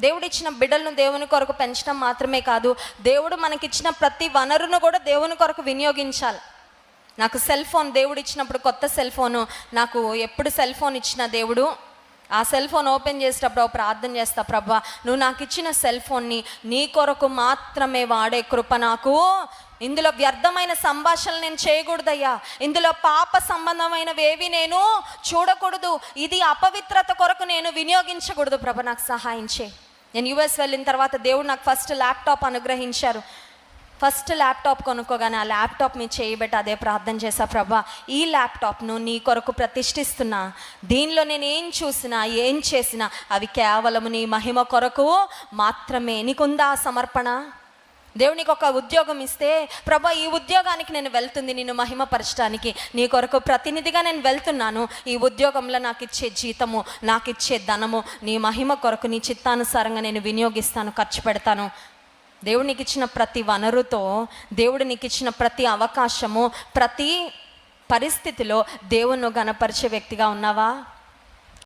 దేవుడు ఇచ్చిన బిడ్డలను దేవుని కొరకు పెంచడం మాత్రమే కాదు దేవుడు మనకిచ్చిన ప్రతి వనరును కూడా దేవుని కొరకు వినియోగించాలి. నాకు సెల్ ఫోన్ దేవుడు ఇచ్చినప్పుడు కొత్త సెల్ ఫోను నాకు ఎప్పుడు సెల్ ఫోన్ ఇచ్చిన దేవుడు ఆ సెల్ ఫోన్ ఓపెన్ చేసేటప్పుడు ప్రార్థన చేస్తా ప్రభా నువ్వు నాకు ఇచ్చిన సెల్ ఫోన్ని నీ కొరకు మాత్రమే వాడే కృప నాకు. ఇందులో వ్యర్థమైన సంభాషణలు నేను చేయకూడదయ్యా. ఇందులో పాప సంబంధమైనవేవి నేను చూడకూడదు. ఇది అపవిత్రత కొరకు నేను వినియోగించకూడదు ప్రభ నాకు సహాయం చేయి. నేను యుఎస్ వెళ్ళిన తర్వాత దేవుడు నాకు ఫస్ట్ ల్యాప్టాప్ అనుగ్రహించారు. ఫస్ట్ ల్యాప్టాప్ కొనుక్కోగానే ఆ ల్యాప్టాప్ మీ చేయబెట్టి అదే ప్రార్థన చేసా ప్రభా ఈ ల్యాప్టాప్ను నీ కొరకు ప్రతిష్ఠిస్తున్నా. దీనిలో నేను ఏం చూసినా ఏం చేసినా అవి కేవలం నీ మహిమ కొరకు మాత్రమే. నీకుందా సమర్పణ? దేవునికి ఒక ఉద్యోగం ఇస్తే ప్రభా ఈ ఉద్యోగానికి నేను వెళ్తుంది నిన్ను మహిమపరచడానికి. నీ కొరకు ప్రతినిధిగా నేను వెళ్తున్నాను. ఈ ఉద్యోగంలో నాకు ఇచ్చే జీతము నాకు ఇచ్చే ధనము నీ మహిమ కొరకు నీ చిత్తానుసారంగా నేను వినియోగిస్తాను ఖర్చు పెడతాను. దేవుడు నీకు ఇచ్చిన ప్రతి వనరుతో దేవుడు నీకు ఇచ్చిన ప్రతి అవకాశము ప్రతి పరిస్థితిలో దేవుణ్ణి గనపరిచే వ్యక్తిగా ఉన్నావా?